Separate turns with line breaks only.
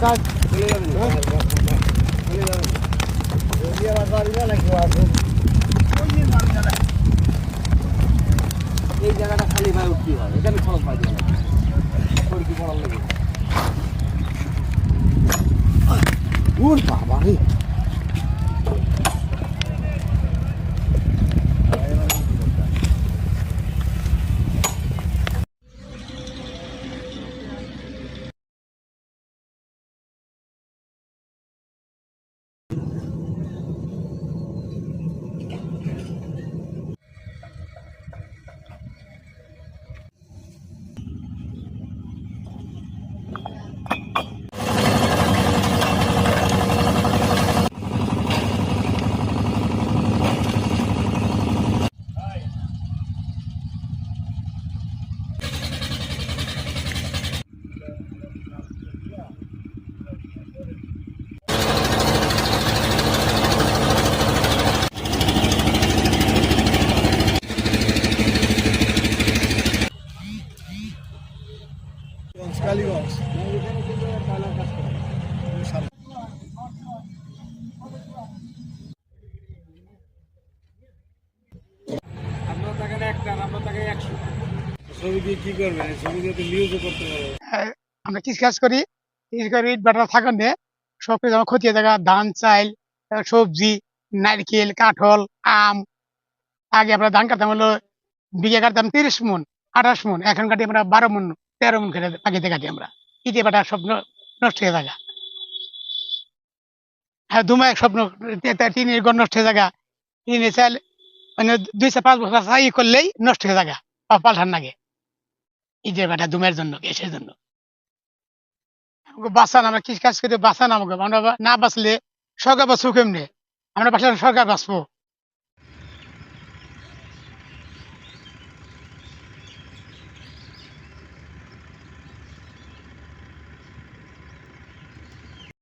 কাজ
চলে
হ্যাঁ?
চলে যাবেন
এই আমার বাড়ি না নাকি আছে
এই জায়গাটা খালি ভাই উঠতে হয় এখানে খরচ পাই দিলাম। পড়ার লাগে?
উঠ বাবা রে
হ্যাঁ, আমরা কৃষি কাজ করি। কৃষি ইট বাটা থাকেন নিয়ে সব কিছু ক্ষতি থাকা ধান আহ, সবজি নারকেল কাঠল আম। আগে আমরা ধান কাটতাম হলো বিঘে কাটতাম তিরিশ মন আঠাশ মন। এখন কাটি আমরা বারো মন তেরো মন খেতে পাখিতে কাটি আমরা। ইটে বাটা সব ন- নষ্ট হয়ে থাকা হ্যাঁ দু দুমায় স্বপ্ন টিনের ঘর নষ্ট হয়ে থাকা টিনের চাল মানে দুইশো পাঁচ বছর করলেই নষ্ট হয়ে থাকা পাল্টান লাগে ইটের বাটা দুমের জন্য গ্যাসের জন্য আমাকে বাঁচান, আমরা কৃষি কাজ করে? বাঁচান আমাকে। আমরা না বাঁচলে সরকার বাঁচবো কেমনে? আমরা বাঁচলে সরকার বাঁচবো।